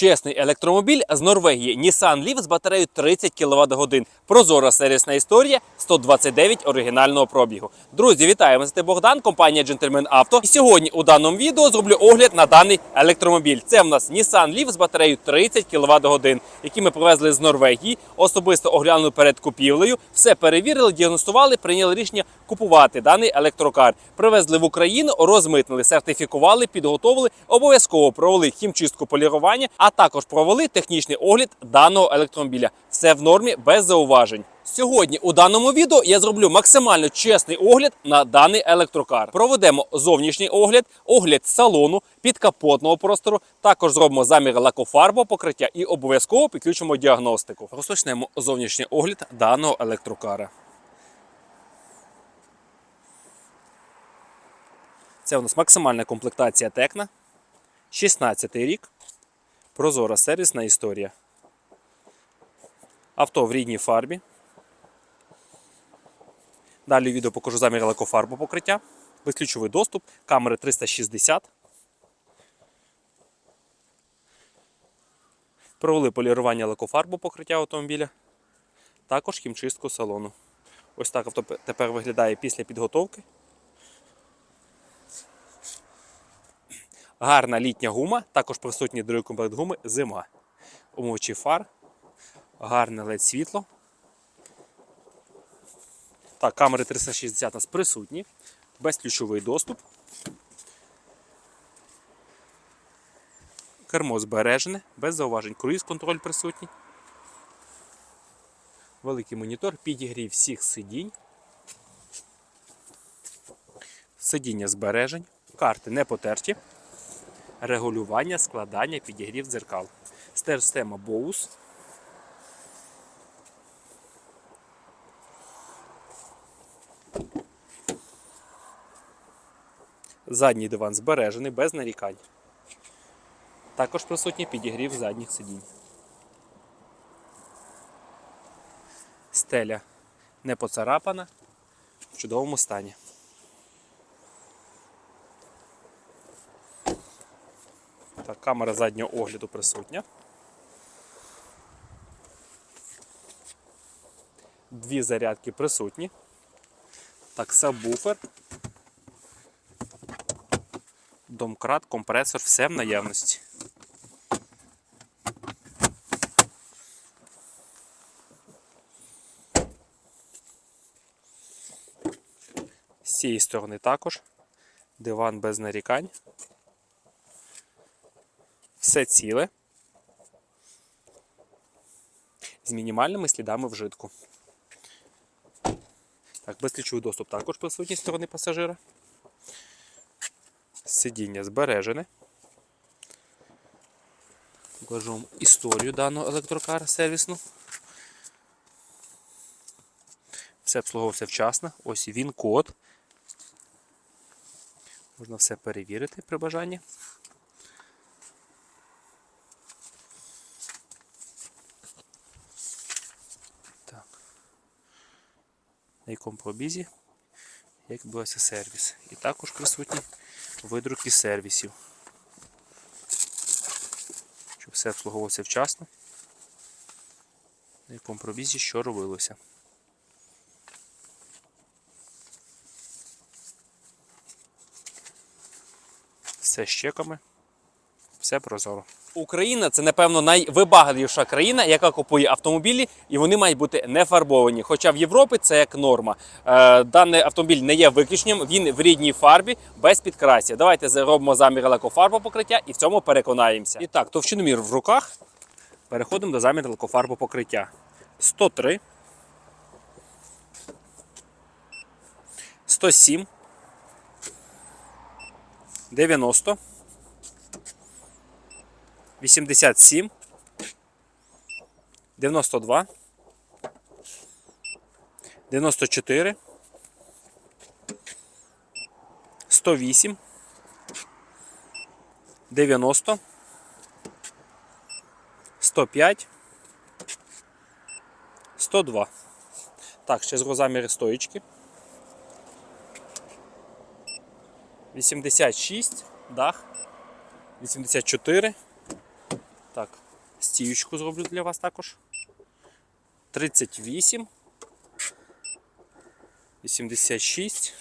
Чесний електромобіль з Норвегії Nissan Leaf з батареєю 30 кВт. Прозора сервісна історія 129 оригінального пробігу. Друзі, вітаємо! Це Богдан, компанія Gentleman Auto. І сьогодні у даному відео зроблю огляд на даний електромобіль. Це в нас Nissan Leaf з батареєю 30 кВт годин, який ми привезли з Норвегії. Особисто оглянули перед купівлею. Все перевірили, діагностували, прийняли рішення купувати даний електрокар. Привезли в Україну, розмитнили, сертифікували, підготовили, обов'язково провели хімчистку полірування, а також провели технічний огляд даного електромобіля. Все в нормі без зауважень. Сьогодні у даному відео я зроблю максимально чесний огляд на даний електрокар. Проведемо зовнішній огляд, огляд салону, підкапотного простору. Також зробимо замір лакофарбового покриття і обов'язково підключимо діагностику. Розпочнемо зовнішній огляд даного електрокара. Це у нас максимальна комплектація Текна. 16 рік. Прозора сервісна історія. Авто в рідній фарбі. Далі відео покажу замір лакофарбу покриття. Безключовий доступ, камери 360. Провели полірування лакофарбу покриття автомобіля. Також хімчистку салону. Ось так авто тепер виглядає після підготовки. Гарна літня гума, також присутній другий комплект гуми зима. Умовчий фар, гарне LED світло. Так, камери 360 у нас присутні, безключовий доступ. Кермо збережене, без зауважень. Круїз контроль присутній. Великий монітор, підігрів всіх сидінь. Сидіння збережень, карти не потерті регулювання, складання, підігрів дзеркал. Стерсистема Bose. Задній диван збережений без нарікань. Також присутній підігрів задніх сидінь. Стеля не поцарапана, в чудовому стані. Так, камера заднього огляду присутня. Дві зарядки присутні. Так, сабвуфер. Домкрат, компресор, все в наявності. З цієї сторони також. Диван без нарікань. Все ціле. З мінімальними слідами вжитку. Так, безключовий доступ також присутній сторони пасажира. Сидіння збережене. Покажу вам історію даного електрокара сервісну. Все обслуговувався вчасно. Ось він код. Можна все перевірити при бажанні. На якому пробізі, як відбувається сервіс. І також присутні видруки сервісів. Щоб все обслуговувалося вчасно. На якому пробізі що робилося. Все з чеками. Все прозоро. Україна це, напевно, найвибагливіша країна, яка купує автомобілі, і вони мають бути не фарбовані. Хоча в Європі це як норма. Е, даний автомобіль не є виключенням, він в рідній фарбі без підкрасів. Давайте зробимо замір лакофарбу покриття і в цьому переконаємося. І так, товщиномір в руках. Переходимо до заміру лакофарбу покриття. 103. 107. 90. 87, 92, 94, 108, 90, 105, 102. Так, ще з заміри стоїчки. 86, дах, 84, Так, стіючку зроблю для вас також. 38. 86.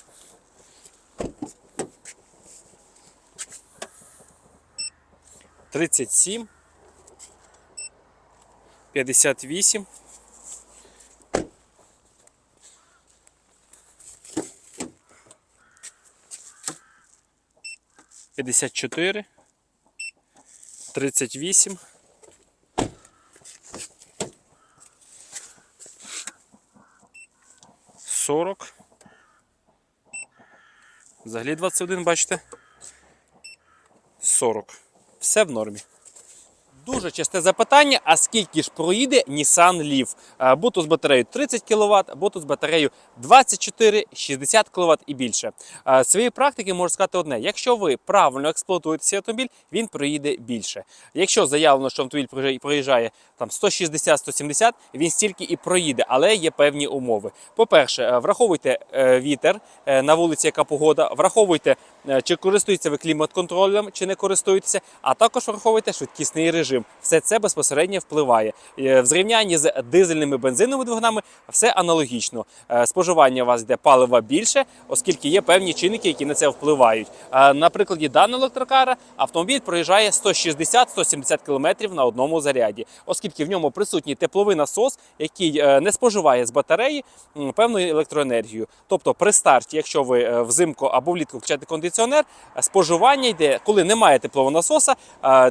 Тридцять сім, п'ятдесят вісім, п'ятдесят чотири, тридцять вісім, сорок. Взагалі 21, бачите? 40. Все в нормі. Дуже часте запитання: а скільки ж проїде Nissan Leaf? Е, Бути з батареєю 30 кВт, бути з батареєю 24, 60 кВт і більше. Е, З своєї практики можу сказати одне: якщо ви правильно експлуатуєте цей автомобіль, він проїде більше. Якщо заявлено, що автомобіль проїжджає- проїжджає 160-170, він стільки і проїде, але є певні умови. По-перше, е, враховуйте вітер на вулиці, яка погода, враховуйте, чи користуєтеся ви клімат-контролем, чи не користуєтеся, а також враховуйте швидкісний режим. Все це безпосередньо впливає. Е, В зрівнянні з дизельними бензиновими двигунами все аналогічно. Е, Споживання у вас йде палива більше, оскільки є певні чинники, які на це впливають. Е, На прикладі даного електрокара автомобіль проїжджає 160-170 км на одному заряді, оскільки в ньому присутній тепловий насос, який не споживає з батареї певну електроенергію. Тобто при старті, якщо ви взимку або влітку включаєте кондиціонер, споживання йде, коли немає теплового насоса,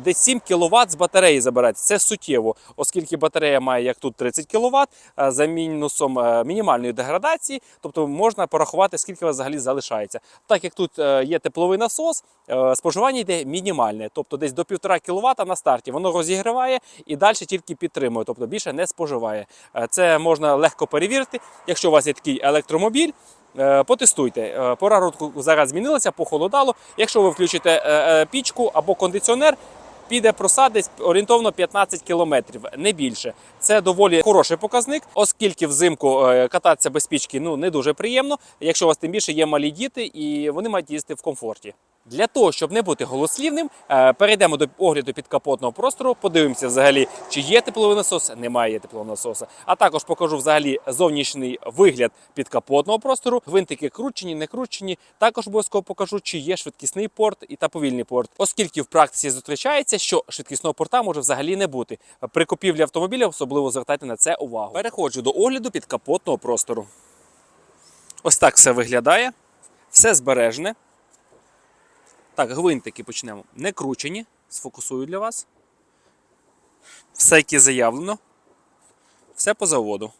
десь 7 кВт з батареї забирається. Це суттєво, оскільки батарея має як тут 30 кВт за мінусом е, мінімальної деградації, тобто можна порахувати, скільки вас взагалі залишається. Так як тут е, є тепловий насос, е, споживання йде мінімальне, тобто десь до 1,5 кВт на старті воно розігріває і далі тільки підтримує, тобто більше не споживає. Е, Це можна легко перевірити, якщо у вас є такий електромобіль. Е, Потестуйте. Е, Пора року зараз змінилася, похолодало. Якщо ви включите е, е, пічку або кондиціонер, піде просад десь орієнтовно 15 кілометрів, не більше. Це доволі хороший показник, оскільки взимку е, кататися без пічки ну не дуже приємно. Якщо у вас тим більше є малі діти, і вони мають їздити в комфорті. Для того, щоб не бути голослівним, е, перейдемо до огляду підкапотного простору, подивимося взагалі, чи є тепловий насос, немає теплового насоса. А також покажу взагалі зовнішній вигляд підкапотного простору, гвинтики кручені, не кручені. Також обов'язково покажу, чи є швидкісний порт і та повільний порт, оскільки в практиці зустрічається, що швидкісного порта може взагалі не бути. При купівлі автомобіля особливо звертайте на це увагу. Переходжу до огляду підкапотного простору. Ось так все виглядає. Все збережне. Так, гвинтики почнемо. Не кручені. Сфокусую для вас. Все, яке заявлено. Все по заводу.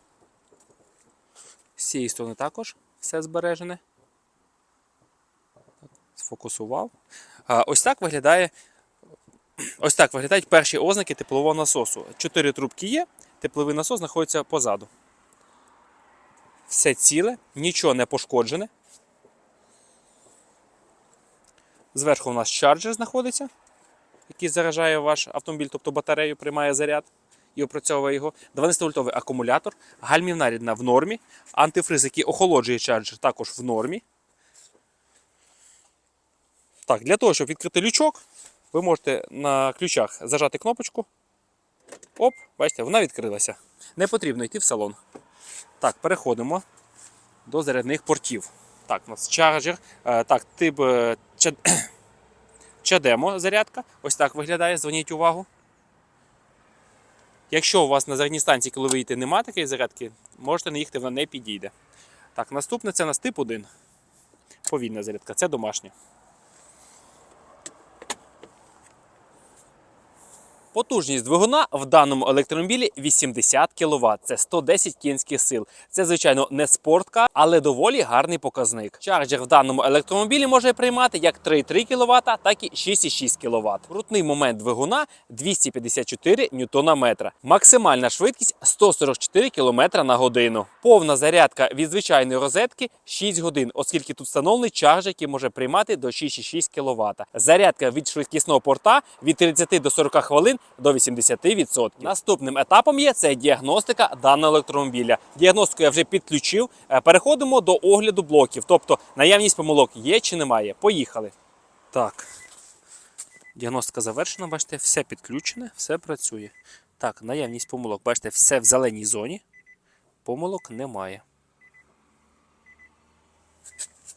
З цієї сторони також все збережене. Сфокусував. Ось так виглядає. Ось так виглядають перші ознаки теплового насосу. Чотири трубки є, тепловий насос знаходиться позаду. Все ціле, нічого не пошкоджене. Зверху у нас чарджер знаходиться, який заражає ваш автомобіль, тобто батарею, приймає заряд і опрацьовує його. 12-вольтовий акумулятор, гальмівна рідна в нормі, антифриз, який охолоджує чарджер, також в нормі. Так, для того, щоб відкрити лючок, ви можете на ключах зажати кнопочку. Оп, бачите, вона відкрилася. Не потрібно йти в салон. Так, переходимо до зарядних портів. Так, у нас чарджер. Е, Так, тип чадемо зарядка. Ось так виглядає, зверніть увагу. Якщо у вас на зарядній станції, коли ви їдете, немає такої зарядки, можете не їхати, вона не підійде. Так, наступне це у нас тип 1. Повільна зарядка, це домашня. Потужність двигуна в даному електромобілі 80 кВт. Це 110 кінських сил. Це, звичайно, не спортка, але доволі гарний показник. Чарджер в даному електромобілі може приймати як 3,3 кВт, так і 6,6 кВт. Крутний момент двигуна 254 Нм. Максимальна швидкість 144 км на годину. Повна зарядка від звичайної розетки 6 годин, оскільки тут встановлений чарджер, який може приймати до 6,6 кВт. Зарядка від швидкісного порта від 30 до 40 хвилин до 80%. Наступним етапом є це діагностика даного електромобіля. Діагностику я вже підключив. Е, Переходимо до огляду блоків, тобто наявність помилок є чи немає. Поїхали. Так. Діагностика завершена, бачите, все підключене, все працює. Так, наявність помилок, бачите, все в зеленій зоні. Помилок немає.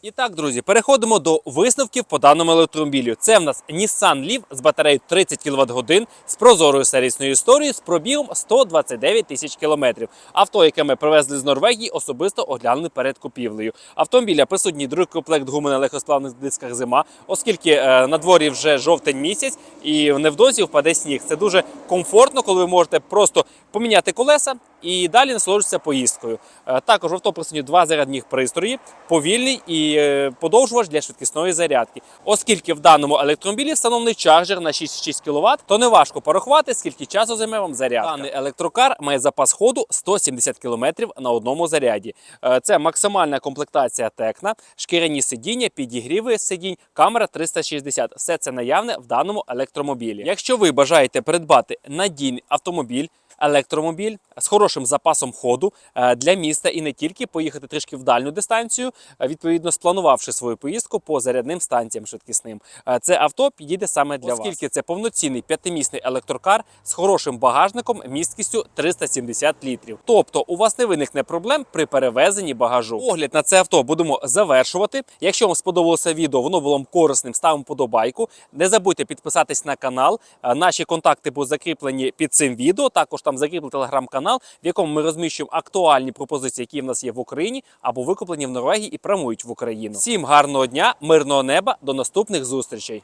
І так, друзі, переходимо до висновків по даному електромобілю. Це в нас Nissan Leaf з батареєю 30 кВт годин з прозорою сервісною історією з пробігом 129 тисяч кілометрів. Авто, яке ми привезли з Норвегії, особисто оглянули перед купівлею. Автомобіля присутній другий комплект гуми на легкосплавних дисках зима, оскільки е, на дворі вже жовтень місяць і невдовзі впаде сніг. Це дуже комфортно, коли ви можете просто поміняти колеса і далі насолоджуватися поїздкою. Е, Також в авто присутні два зарядних пристрої, повільний і е, подовжувач для швидкісної зарядки. Оскільки в даному електромобілі встановлений чарджер на 6,6 кВт, то не важко порахувати, скільки часу займе вам зарядка. Даний електрокар має запас ходу 170 км на одному заряді. Е, Це максимальна комплектація Текна, шкіряні сидіння, підігріви сидінь, камера 360. Все це наявне в даному електромобілі. Якщо ви бажаєте придбати надійний автомобіль, електромобіль з хорошим запасом ходу е, для міста і не тільки поїхати трішки в дальню дистанцію, е, відповідно спланувавши свою поїздку по зарядним станціям швидкісним. Е, Це авто підійде саме для вас. Оскільки це повноцінний п'ятимісний електрокар з хорошим багажником місткістю 370 літрів. Тобто у вас не виникне проблем при перевезенні багажу. Огляд на це авто будемо завершувати. Якщо вам сподобалося відео, воно було вам корисним, ставимо подобайку. Не забудьте підписатись на канал. Наші контакти будуть закріплені під цим відео. Також там закріплений телеграм-канал, в якому ми розміщуємо актуальні пропозиції, які в нас є в Україні або викуплені в Норвегії і прямують в Україну. Всім гарного дня, мирного неба, до наступних зустрічей.